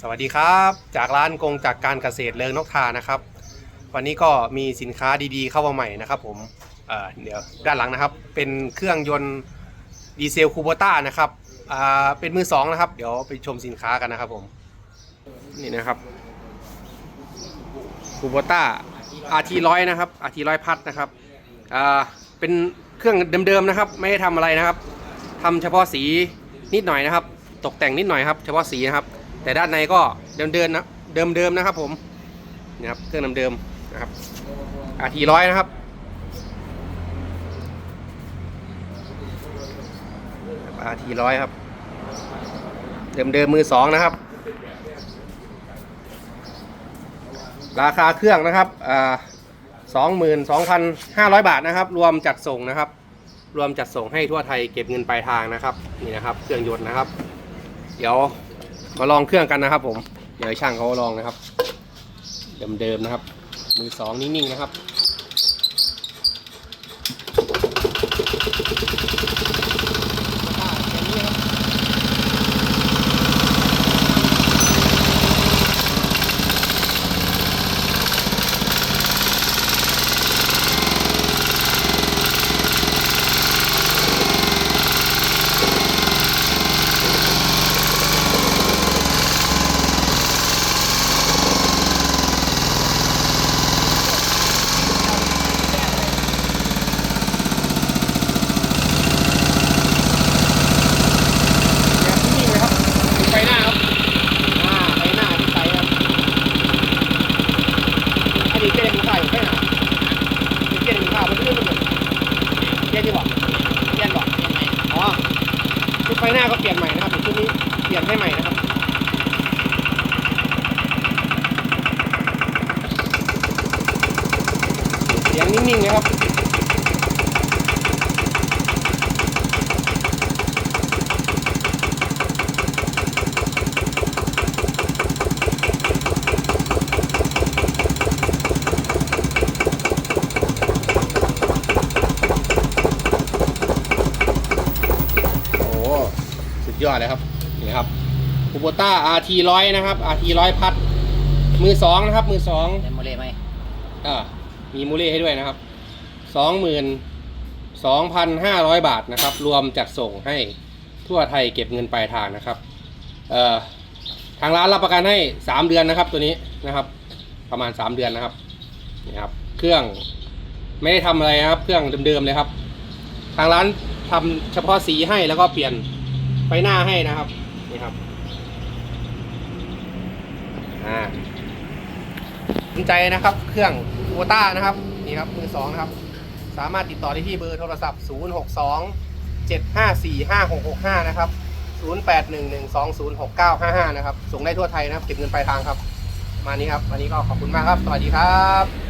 สวัสดีครับ จากร้านกงจากการเกษตรเลิงนกทานะครับ วันนี้ก็มีสินค้าดีๆเข้ามาใหม่นะครับผมเเดี๋ยวด้านหลังนะครับ เป็นเครื่องยนต์ดีเซลคูโบต้านะครับเป็นมือสองนะครับ เดี๋ยวไปชมสินค้ากันนะครับผมนี่นะครับคูโบต้า RT ร้อยนะครับ RT ร้อยพัดนะครับเป็นเครื่องเดิมๆนะครับ ไม่ได้ทำอะไรนะครับทำเฉพาะสีนิดหน่อยนะครับ ตกแต่งนิดหน่อยครับเฉพาะสีนะครับ แต่ด้านในก็เดิมๆนะเดิมๆนะครับ ผมนี่ครับเครื่องเดิมๆนะครับ RT ร้อยนะครับ RT ร้อยครับ เดิมๆมือสองนะครับ ราคาเครื่องนะครับสองหมื่นสองพันห้าร้อยบาทนะครับ รวมจัดส่งนะครับ รวมจัดส่งให้ทั่วไทยเก็บเงินปลายทางนะครับ นี่นะครับ เครื่องยนต์นะครับ เดี๋ยวมาลองเครื่องกันนะครับ ผม เดี๋ยวให้ช่างเขาลองนะครับ เดิมๆนะครับ มือสองนิ่งๆนะครับ นิ่งๆนะครับดูไฟหน้าครับอ่าไฟหน้าที่ไฟครับอันนี้เกณฑ์ข่าวอยู่แค่ไหนเกณฑ์ข่าวมันเรื่องมันเลย เกณฑ์ที่บอกเกณฑ์บอกอ๋อชุดไฟหน้าก็เปลี่ยนใหม่นะครับชุดนี้เปลี่ยนให้ใหม่นะครับเสียงนิ่งๆนะครับ โอ้สุ ดยอดเลยครับนี่ครับคูโบต้า RT ร้อยนะครับ RT ร้อยพัด มือสองนะครับ มือสองเล่นโมเล่ไหมอ่ามีมูเล่ให้ด้วยนะครับสองหมื่นสองพันห้าร้อยบาทนะครับ รวมจัดส่งให้ทั่วไทยเก็บเงินปลายทางนะครับเอ่อทางร้านรับประกันให้สามเดือนนะครับ ตัวนี้นะครับ ประมาณสามเดือนนะครับนี่ครับ เครื่องไม่ได้ทำอะไรนะครับ เครื่องเดิมๆเลยครับ ทางร้านทำเฉพาะสีให้แล้วก็เปลี่ยน ไฟหน้าให้นะครับนี่ครับอ่าสนใจนะครับ เครื่องโวต้านะครับนี่ครับมือสองนะครับ สามารถติดต่อได้ที่เบอร์โทรศัพท์ 0 6 2 7 5 4 5 6 6 5 นะครับ 0 8 1 1 2 0 6 9 5 5 นะครับ ส่งได้ทั่วไทยนะครับ เก็บเงินปลายทางครับ มานี้ครับ วันนี้ก็ขอบคุณมากครับ สวัสดีครับ